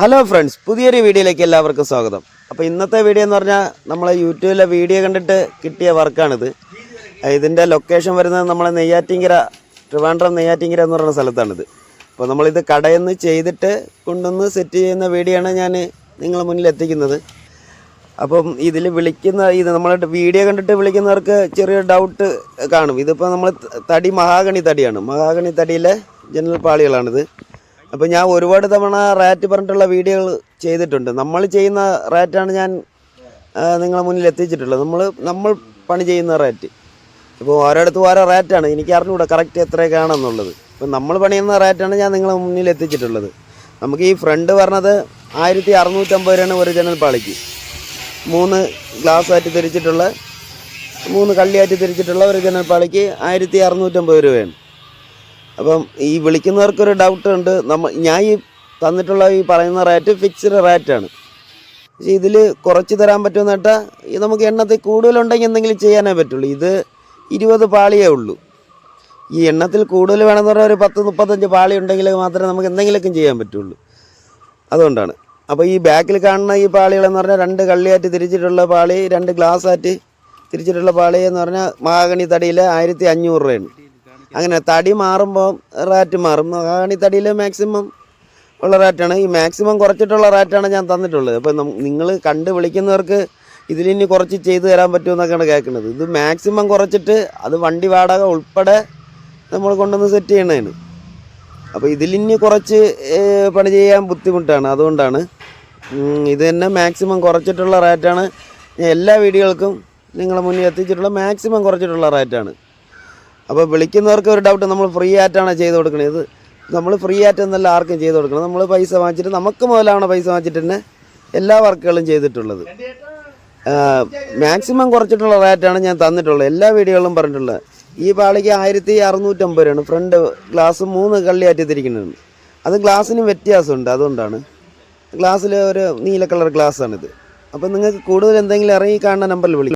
Hello friends പുതിയൊരു വീഡിയോയിലേക്ക് എല്ലാവർക്കും സ്വാഗതം. അപ്പോൾ ഇന്നത്തെ വീഡിയോ എന്ന് പറഞ്ഞാൽ നമ്മളെ യൂട്യൂബിലെ വീഡിയോ കണ്ടിട്ട് കിട്ടിയ വർക്കാണിത്. ഇതിന്റെ ലൊക്കേഷൻ വരുന്നത് നമ്മളെ നെയ്യാറ്റിങ്കര ട്രിവാൻഡ്രം നെയ്യാറ്റിങ്കര എന്ന് പറയുന്ന സ്ഥലത്താണിത്. അപ്പോൾ നമ്മളിത് കടയിൽ നിന്ന് ചെയ്തിട്ട് കൊണ്ടുവന്ന് സെറ്റ് ചെയ്യുന്ന വീഡിയോ ആണ് ഞാൻ നിങ്ങളെ മുന്നിൽ എത്തിക്കുന്നത്. അപ്പം ഇതിൽ വിളിക്കുന്ന ഇത് നമ്മൾ വീഡിയോ കണ്ടിട്ട് വിളിക്കുന്നവർക്ക് ചെറിയ ഡൗട്ട് കാണും. ഇതിപ്പോൾ നമ്മൾ തടി മഹാഗണി തടിയാണ്. മഹാഗണി തടിയിലെ ജനറൽ പാളികളാണിത്. അപ്പോൾ ഞാൻ ഒരുപാട് തവണ റാറ്റ് പറഞ്ഞിട്ടുള്ള വീഡിയോകൾ ചെയ്തിട്ടുണ്ട്. നമ്മൾ ചെയ്യുന്ന റാറ്റാണ് ഞാൻ നിങ്ങളെ മുന്നിൽ എത്തിച്ചിട്ടുള്ളത്. നമ്മൾ നമ്മൾ പണി ചെയ്യുന്ന റാറ്റ് ഇപ്പോൾ ഓരോടത്തും ഓരോ റാറ്റാണ് എനിക്ക് അറിഞ്ഞുകൂടാ കറക്റ്റ് എത്രയൊക്കെയാണെന്നുള്ളത്. ഇപ്പം നമ്മൾ പണിയുന്ന റാറ്റാണ് ഞാൻ നിങ്ങളെ മുന്നിൽ എത്തിച്ചിട്ടുള്ളത്. നമുക്ക് ഈ ഫ്രണ്ട് പറഞ്ഞത് ആയിരത്തി അറുന്നൂറ്റമ്പത് രൂപയാണ് ഒരു ജനൽ പാളിക്ക്. മൂന്ന് ഗ്ലാസ് ആറ്റി തിരിച്ചിട്ടുള്ള മൂന്ന് കള്ളിയായിട്ട് തിരിച്ചിട്ടുള്ള ഒരു ജനൽ പാളിക്ക് ആയിരത്തി അറുന്നൂറ്റമ്പത് രൂപയാണ്. അപ്പം ഈ വിളിക്കുന്നവർക്കൊരു ഡൗട്ട് ഉണ്ട്. നമ്മ ഞാൻ ഈ തന്നിട്ടുള്ള ഈ പറയുന്ന റേറ്റ് ഫിക്സ്ഡ് റേറ്റാണ് പക്ഷേ ഇതിൽ കുറച്ച് തരാൻ പറ്റുമെന്ന് കേട്ടാൽ നമുക്ക് എണ്ണത്തിൽ കൂടുതലുണ്ടെങ്കിൽ എന്തെങ്കിലും ചെയ്യാനേ പറ്റുള്ളൂ. ഇത് ഇരുപത് പാളിയേ ഉള്ളൂ. ഈ എണ്ണത്തിൽ കൂടുതൽ വേണമെന്ന് പറഞ്ഞാൽ ഒരു പത്ത് മുപ്പത്തഞ്ച് പാളി ഉണ്ടെങ്കിൽ മാത്രമേ നമുക്ക് എന്തെങ്കിലുമൊക്കെ ചെയ്യാൻ പറ്റുള്ളൂ. അതുകൊണ്ടാണ്. അപ്പോൾ ഈ ബാക്കിൽ കാണുന്ന ഈ പാളികളെന്ന് പറഞ്ഞാൽ രണ്ട് കള്ളിയായിട്ട് തിരിച്ചിട്ടുള്ള പാളി രണ്ട് ഗ്ലാസ് ആറ്റ് തിരിച്ചിട്ടുള്ള പാളി എന്ന് പറഞ്ഞാൽ മഹാഗണി തടിയിൽ ആയിരത്തി അഞ്ഞൂറ് രൂപയാണ്. അങ്ങനെ തടി മാറുമ്പോൾ റാറ്റ് മാറും. മഹാഗണി തടിയിൽ മാക്സിമം ഉള്ള റാറ്റാണ് ഈ മാക്സിമം കുറച്ചിട്ടുള്ള റാറ്റാണ് ഞാൻ തന്നിട്ടുള്ളത്. അപ്പോൾ നിങ്ങൾ കണ്ട് വിളിക്കുന്നവർക്ക് ഇതിലിനി കുറച്ച് ചെയ്തു തരാൻ പറ്റുമെന്നൊക്കെയാണ് കേൾക്കുന്നത്. ഇത് മാക്സിമം കുറച്ചിട്ട് അത് വണ്ടി വാടക ഉൾപ്പെടെ നമ്മൾ കൊണ്ടുവന്ന് സെറ്റ് ചെയ്യണതിന് അപ്പോൾ ഇതിലിനി കുറച്ച് പണി ചെയ്യാൻ ബുദ്ധിമുട്ടാണ്. അതുകൊണ്ടാണ് ഇത് തന്നെ മാക്സിമം കുറച്ചിട്ടുള്ള റേറ്റാണ് എല്ലാ വീഡിയോകൾക്കും നിങ്ങളെ മുന്നിൽ എത്തിച്ചിട്ടുള്ള മാക്സിമം കുറച്ചിട്ടുള്ള റേറ്റാണ് അപ്പോൾ വിളിക്കുന്നവർക്ക് ഒരു ഡൗട്ട് നമ്മൾ ഫ്രീ ആയിട്ടാണ് ചെയ്ത് കൊടുക്കുന്നത് ഇത് നമ്മൾ ഫ്രീ ആയിട്ട് എന്നല്ല ആർക്കും ചെയ്ത് കൊടുക്കണം നമ്മൾ പൈസ വാങ്ങിച്ചിട്ട് നമുക്ക് മുതലാണ് പൈസ വാങ്ങിച്ചിട്ട് തന്നെ എല്ലാ വർക്കുകളും ചെയ്തിട്ടുള്ളത്. മാക്സിമം കുറച്ചിട്ടുള്ള റേറ്റാണ് ഞാൻ തന്നിട്ടുള്ളത്. എല്ലാ വീഡിയോകളും പറഞ്ഞിട്ടുള്ളത്. ഈ പാളിക്ക് ആയിരത്തി അറുന്നൂറ്റമ്പത് രൂപയാണ്. ഫ്രണ്ട് ഗ്ലാസ് മൂന്ന് കള്ളിയായിട്ട് തിരിക്കുന്നുണ്ട് അത് ഗ്ലാസ്സിന് വ്യത്യാസമുണ്ട്. അതുകൊണ്ടാണ്. ഗ്ലാസ്സിൽ ഒരു നീല കളർ ഗ്ലാസ്സാണിത് അപ്പം നിങ്ങൾക്ക് കൂടുതൽ എന്തെങ്കിലും ഇറങ്ങി കാണുന്ന നമ്പറിൽ വിളിക്കും